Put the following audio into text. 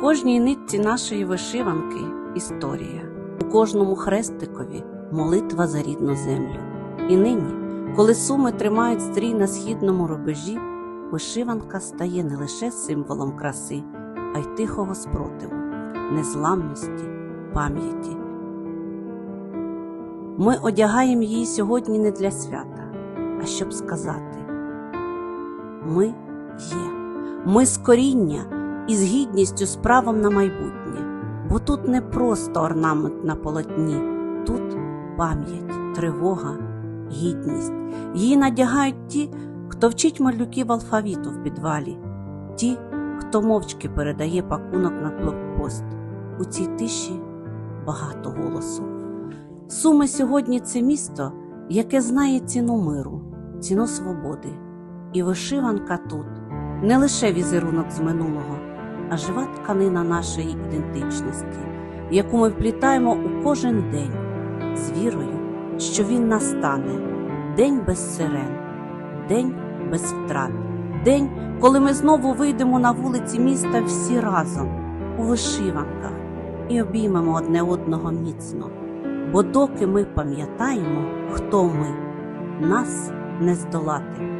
Кожній нитці нашої вишиванки історія, у кожному хрестикові молитва за рідну землю. І нині, коли суми тримають стрій на східному рубежі, вишиванка стає не лише символом краси, а й тихого спротиву, незламності, пам'яті. Ми одягаємо її сьогодні не для свята, а щоб сказати: ми є, ми з коріння і з гідністю з правом на майбутнє, бо тут не просто орнамент на полотні, тут пам'ять, тривога, гідність. Її надягають ті, хто вчить малюків алфавіту в підвалі, ті, хто мовчки передає пакунок на блокпост. У цій тиші багато голосу. Суми сьогодні це місто, яке знає ціну миру, ціну свободи. І вишиванка тут не лише візерунок з минулого, а жива тканина нашої ідентичності, яку ми вплітаємо у кожен день з вірою, що він настане день без сирен, день без втрат, день, коли ми знову вийдемо на вулиці міста всі разом у вишиванках і обіймемо одне одного міцно. Бо доки ми пам'ятаємо, хто ми, нас не здолати.